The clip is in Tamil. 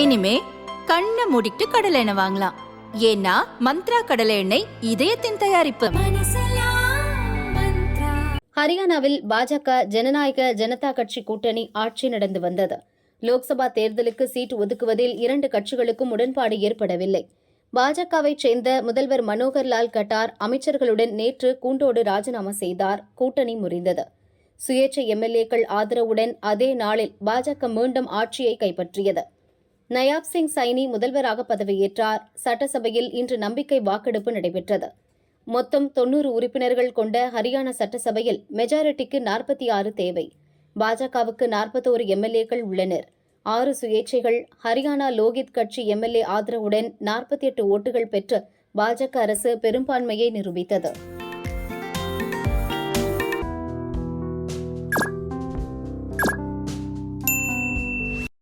இனிமே கண்ணை மூடிட்டு கடலை எண்ணெய் வாங்கலாம். ஏன்னா மந்த்ரா கடலை எண்ணெய் இதயத்தின் தயாரிப்பு. ஹரியானாவில் பாஜக ஜனநாயக ஜனதா கட்சி கூட்டணி ஆட்சி நடந்து வந்தது. லோக்சபா தேர்தலுக்கு சீட் ஒதுக்குவதில் இரண்டு கட்சிகளுக்கும் உடன்பாடு ஏற்படவில்லை. பாஜகவைச் சேர்ந்த முதல்வர் மனோகர் லால் கட்டார் அமைச்சர்களுடன் நேற்று கூண்டோடு ராஜினாமா செய்தார். கூட்டணி முறிந்தது. சுயேட்சை எம்எல்ஏக்கள் ஆதரவுடன் அதே நாளில் பாஜக மீண்டும் ஆட்சியை கைப்பற்றியது. நயாப் சிங் சைனி முதல்வராக பதவியேற்றார். சட்டசபையில் இன்று நம்பிக்கை வாக்கெடுப்பு நடைபெற்றது. மொத்தம் தொன்னூறு உறுப்பினர்கள் கொண்ட ஹரியானா சட்டசபையில் மெஜாரிட்டிக்கு நாற்பத்தி ஆறு தேவை. பாஜகவுக்கு நாற்பத்தோரு எம்எல்ஏக்கள் உள்ளனர். ஆறு சுயேட்சைகள் ஹரியானா லோகித் கட்சி எம்எல்ஏ ஆதரவுடன் நாற்பத்தி எட்டு ஓட்டுகள் பெற்று பாஜக அரசு பெரும்பான்மையை நிரூபித்தது.